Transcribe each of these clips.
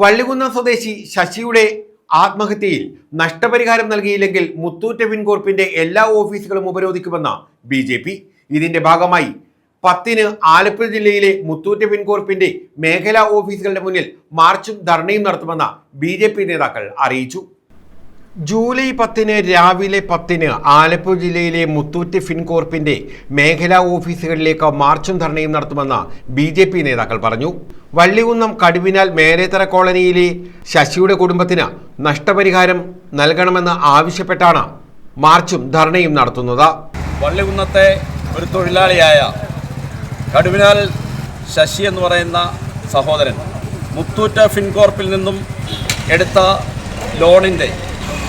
വള്ളികുന്നം സ്വദേശി ശശിയുടെ ആത്മഹത്യയിൽ നഷ്ടപരിഹാരം നൽകിയില്ലെങ്കിൽ മുത്തൂറ്റ് പിൻകോർപ്പിന്റെ എല്ലാ ഓഫീസുകളും ഉപരോധിക്കുമെന്ന ബി ജെ പി. ഇതിന്റെ ഭാഗമായി പത്തിന് ആലപ്പുഴ ജില്ലയിലെ മുത്തൂറ്റ് പിൻകോർപ്പിന്റെ മേഖലാ ഓഫീസുകളുടെ മുന്നിൽ മാർച്ചും ധർണയും നടത്തുമെന്ന ബി നേതാക്കൾ അറിയിച്ചു. ജൂലൈ പത്തിന് രാവിലെ പത്തിന് ആലപ്പുഴ ജില്ലയിലെ മുത്തൂറ്റ് ഫിൻകോർപ്പിന്റെ മേഖലാ ഓഫീസുകളിലേക്ക് മാർച്ചും ധർണയും നടത്തുമെന്ന് ബി ജെ പി നേതാക്കൾ പറഞ്ഞു. വള്ളികുന്നം കടുവിനാൽ മേലേത്തറ കോളനിയിലെ ശശിയുടെ കുടുംബത്തിന് നഷ്ടപരിഹാരം നൽകണമെന്ന് ആവശ്യപ്പെട്ടാണ് മാർച്ചും ധർണയും നടത്തുന്നത്. വള്ളികുന്നത്തെ ഒരു തൊഴിലാളിയായ കടുവിനാൽ ശശി എന്ന് പറയുന്ന സഹോദരൻ മുത്തൂറ്റ ഫിൻകോർപ്പിൽ നിന്നും എടുത്ത ലോണിന്റെ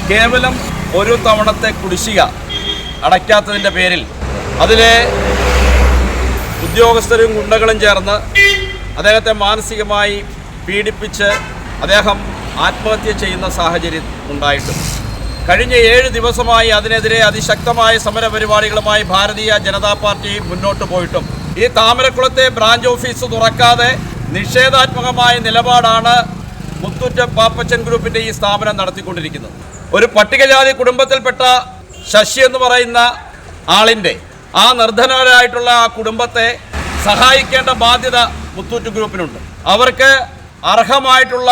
കേവലം ഒരു തവണത്തെ കുടിശ്ശിക അടയ്ക്കാത്തതിന്റെ പേരിൽ അതിലെ ഉദ്യോഗസ്ഥരും ഗുണ്ടകളും ചേർന്ന് അദ്ദേഹത്തെ മാനസികമായി പീഡിപ്പിച്ച് അദ്ദേഹം ആത്മഹത്യ ചെയ്യുന്ന സാഹചര്യം ഉണ്ടായിട്ടുണ്ട് കഴിഞ്ഞ ഏഴ് ദിവസമായി അതിനെതിരെ അതിശക്തമായ സമര പരിപാടികളുമായി ഭാരതീയ ജനതാ പാർട്ടി മുന്നോട്ട് പോയിട്ടും. ഈ താമരക്കുളത്തെ ബ്രാഞ്ച് ഓഫീസ് തുറക്കാതെ നിഷേധാത്മകമായ നിലപാടാണ് മുത്തൂറ്റ് പാപ്പച്ചൻ ഗ്രൂപ്പിന്റെ ഈ സ്ഥാപനം നടത്തിക്കൊണ്ടിരിക്കുന്നത് ഒരു പട്ടികജാതി കുടുംബത്തിൽപ്പെട്ട ശശി എന്ന് പറയുന്ന ആളിന്റെ ആ നിർധനരായിട്ടുള്ള ആ കുടുംബത്തെ സഹായിക്കേണ്ട ബാധ്യത മുത്തൂറ്റ് ഗ്രൂപ്പിനുണ്ട്. അവർക്ക് അർഹമായിട്ടുള്ള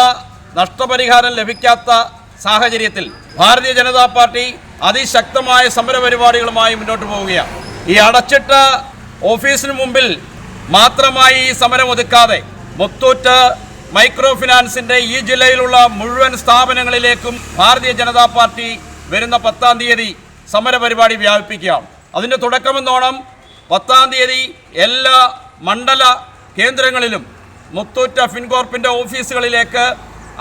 നഷ്ടപരിഹാരം ലഭിക്കാത്ത സാഹചര്യത്തിൽ ഭാരതീയ ജനതാ പാർട്ടി അതിശക്തമായ സമരപരിപാടികളുമായി മുന്നോട്ട് പോവുകയാണ്. ഈ അടച്ചിട്ട ഓഫീസിന് മുമ്പിൽ മാത്രമായി ഈ സമരം ഒതുക്കാതെ മുത്തൂറ്റ് മൈക്രോ ഫിനാൻസിന്റെ ഈ ജില്ലയിലുള്ള മുഴുവൻ സ്ഥാപനങ്ങളിലേക്കും ഭാരതീയ ജനതാ പാർട്ടി വരുന്ന പത്താം തീയതി സമരപരിപാടി വ്യാപിപ്പിക്കുകയാണ്. അതിന്റെ തുടക്കമെന്നോണം പത്താം തീയതി എല്ലാ മണ്ഡല കേന്ദ്രങ്ങളിലും മുത്തൂറ്റ ഫിൻകോർപ്പിന്റെ ഓഫീസുകളിലേക്ക്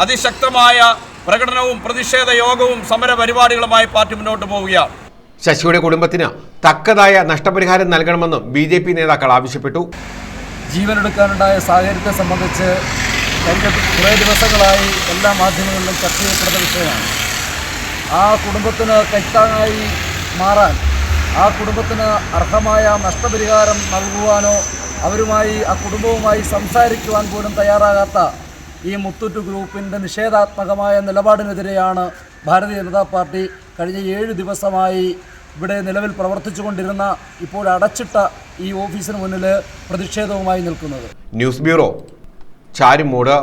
അതിശക്തമായ പ്രകടനവും പ്രതിഷേധ യോഗവും സമരപരിപാടികളുമായി പാർട്ടി മുന്നോട്ട് പോവുകയാണ്. ശശിയുടെ കുടുംബത്തിന് തക്കതായ നഷ്ടപരിഹാരം നൽകണമെന്നും ബി ജെ പി നേതാക്കൾ ആവശ്യപ്പെട്ടു. ജീവനെടുക്കാനുണ്ടായ സാഹചര്യത്തെ സംബന്ധിച്ച് കഴിഞ്ഞ കുറേ ദിവസങ്ങളായി എല്ലാ മാധ്യമങ്ങളിലും ചർച്ച ചെയ്യപ്പെടുന്ന വിഷയമാണ്. ആ കുടുംബത്തിന് കൈത്താങ്ങായി മാറാൻ ആ കുടുംബത്തിന് അർഹമായ നഷ്ടപരിഹാരം നൽകുവാനോ അവരുമായി ആ കുടുംബവുമായി സംസാരിക്കുവാൻ പോലും തയ്യാറാകാത്ത ഈ മുത്തൂറ്റ് ഗ്രൂപ്പിന്റെ നിഷേധാത്മകമായ നിലപാടിനെതിരെയാണ് ഭാരതീയ ജനതാ പാർട്ടി കഴിഞ്ഞ ഏഴ് ദിവസമായി ഇവിടെ നിലവിൽ പ്രവർത്തിച്ചു കൊണ്ടിരുന്ന ഇപ്പോൾ അടച്ചിട്ട ഈ ഓഫീസിന് മുന്നിൽ പ്രതിഷേധവുമായി നിൽക്കുന്നത്. News bureau Charummood